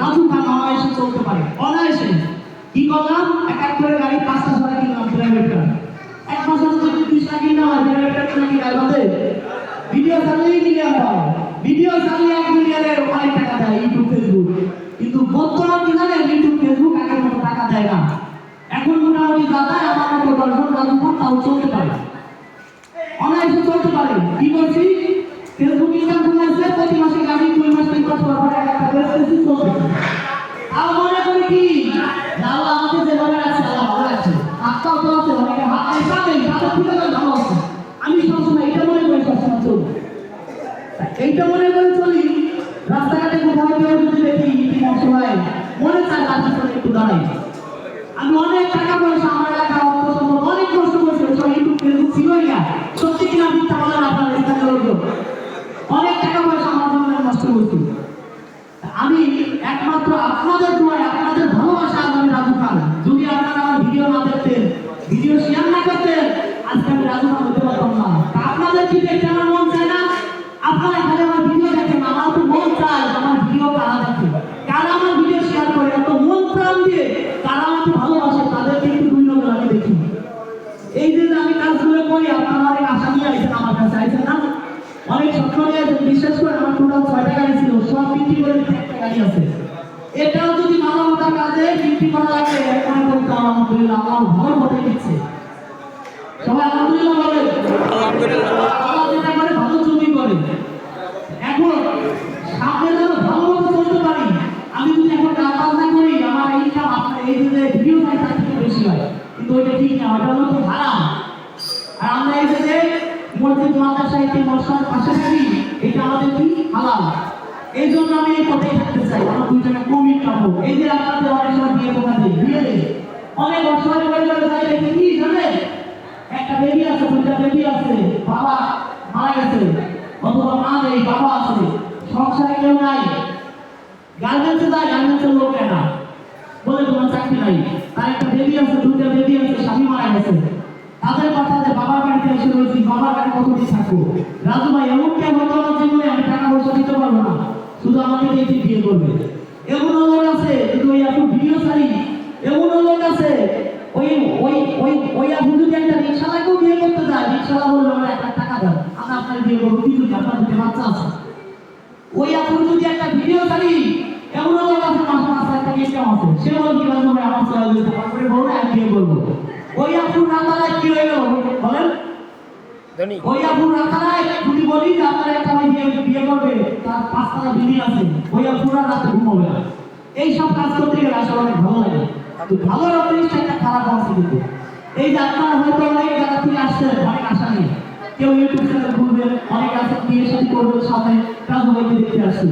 রাজু খান অনায়াসে চলতে পারে। অনায়াসে। কি করলাম? এক এক করে গাড়ি পাঁচটা ছটা কিনলাম প্রাইভেট কার এক মধ্যে যদি বিশটা কিনলাম, আর প্রাইভেট কিনা কি গাড়ি ভিডিও চালিয়েই মিলিয়ন পায় ভিডিও চালিয়ে এক মিলিয়নের অনেক টাকা দেয় ইউটিউব ফেসবুক কিন্তু বর্তমান জানেন ইউটিউব ফেসবুক আগের মতো টাকা দেয় না। এখন মোটামুটি দাদা আমার মতো দশজন রাজু তাও চলতে পারে। অনায়াসে চলতে পারে। কি করছি? ফেসবুক প্রতি মাসে গাড়ি দুই মাস, তিন মাস পর পর এক একটা আর মনে করি কি আল্লাহ আমাকে যেভাবে রাখছে আল্লাহ ভালো রাখছে হাতটাও তো আছে, অনেকে হাত নেই পা নেই হাতে খুলে গেলে ভালো আছে। আমি সবসময় এটা মনে করি, সবসময় চলবো এইটা মনে করে চলি, রাস্তাঘাটে কোথাও কেউ যদি দেখি অসহায় মনে চায় তার পিছনে একটু দাঁড়াই। আমি অনেক টাকা পয়সা আমার এলাকা অর্থ অনেক কষ্ট করছি ফেসবুক ছিলই না সত্যি কিনা মিথ্যা বলেন আপনার স্থানীয় লোকজন অনেক টাকা পয়সা আমার জন্য নষ্ট করছি আমি একমাত্র আপনাদের দোয়ায়, আপনাদের ভালোবাসা আমি রাজু যদি আপনারা আমার ভিডিও না দেখতেন, ভিডিও শেয়ার না করতেন, আজকে আমি রাজু হতে পারতাম না। আপনাদের কি দেখতে আমার মন চায় না? আপনারা খালি আমার ভিডিও দেখেন, আমার তো মন চায় আমার ভিডিও কারা দেখে। কারা আমার ভিডিও শেয়ার করে, এত মন প্রাণ দিয়ে কারা আমাকে ভালোবাসে, তাদেরকে একটু দুই নজর আমি দেখি। এই যে আমি কাজগুলো করি, আপনারা অনেক আশা নিয়ে আমার কাছে আইছেন না? অনেক স্বপ্ন নিয়ে বিশেষ করে আমার টোটাল ছয়টা গাড়ি ছিল, সব বিক্রি করে একটা গাড়ি আছে। এটাও যদি মানবতার কাজে বিক্রি করা লাগে করতে আলহামদুলিল্লাহ আমার ভালো হতে দিচ্ছে সবাই আলহামদুলিল্লাহ বলে। আল্লাহ যেটা করে, ভালো জমি করে। এখন সামনে যেন চলতে পারি, আমি যদি এখন বাজনা করি, আমার ইনকাম এই ভিডিও তার থেকে বেশি হয়। কিন্তু ওইটা ঠিক না ওটা হলো হারাম। আর আমরা এই যে মসজিদ মাদ্রাসা মশলার এটা আমাদের কি? হালাল। এই জন্য আমি এই পথেই থাকতে চাই। আমার দুই টাকা কম ইনকাম এই যে আপনাদের অনেক সময় বিয়ে দোকান দিই বিয়ে অনেক অসহায় পরিবারে যাই দেখি, কি জানেন? একটা বেবি আছে, দুইটা বেবি আছে, বাবা মারা গেছে অথবা মা নেই, বাবা আছে। সংসারে কেউ নাই। গার্মেন্টসে যায়, গার্মেন্টসের লোক না বলে তোমার চাকরি নাই। তার একটা বেবি আছে, দুইটা বেবি আছে, স্বামী মারা গেছে। তাদের কথা যে বাবার বাড়িতে এসে রয়েছি, বাবার বাড়ি কতদিন থাকব? রাজু ভাই, এমন কে হতো না জীবনে আমি টাকা পয়সা দিতে পারব না শুধু আমাকে দিয়ে বিয়ে করবে এমন লোক আছে কিন্তু ওই আপনি ভিডিও ছাড়ি। এমন লোক আছে ওই ওই ওই ওই আপনি যদি একটা রিক্সাওয়ালাকেও বিয়ে করতে যায় রিক্সাওয়ালা বলবে আমার এক লাখ টাকা দেন আমি আপনার বিয়ে করব কি যদি আপনার দুটো বাচ্চা আছে। ওই আপনি যদি একটা ভিডিও ছাড়ি এমন লোক আছে মাসে মাসে একটা ইনকাম আছে। সে বলবে কি ভাই আমার চলে যেতে তারপরে বলব আমি বিয়ে করব। ওই আপনি রান্নায় কি হয়ে গেল বলেন ওই আপুর রাখারায় আছে ওই আপুরা রাতে ঘুমাবে না। এই সব কাজ করতে গেলে আসলে অনেক ভালো লাগে। কিন্তু ভালো জিনিসটা একটা খারাপ অংশ কিন্তু। এই যে আপনারা হয়তো অনেক জায়গা থেকে আসছেন, অনেক আশা নেই কেউ ইউটিউব চ্যানেল খুলবেন অনেক আছে বিয়ে শাদী করবেন সাথে কাজ দেখতে আসছে।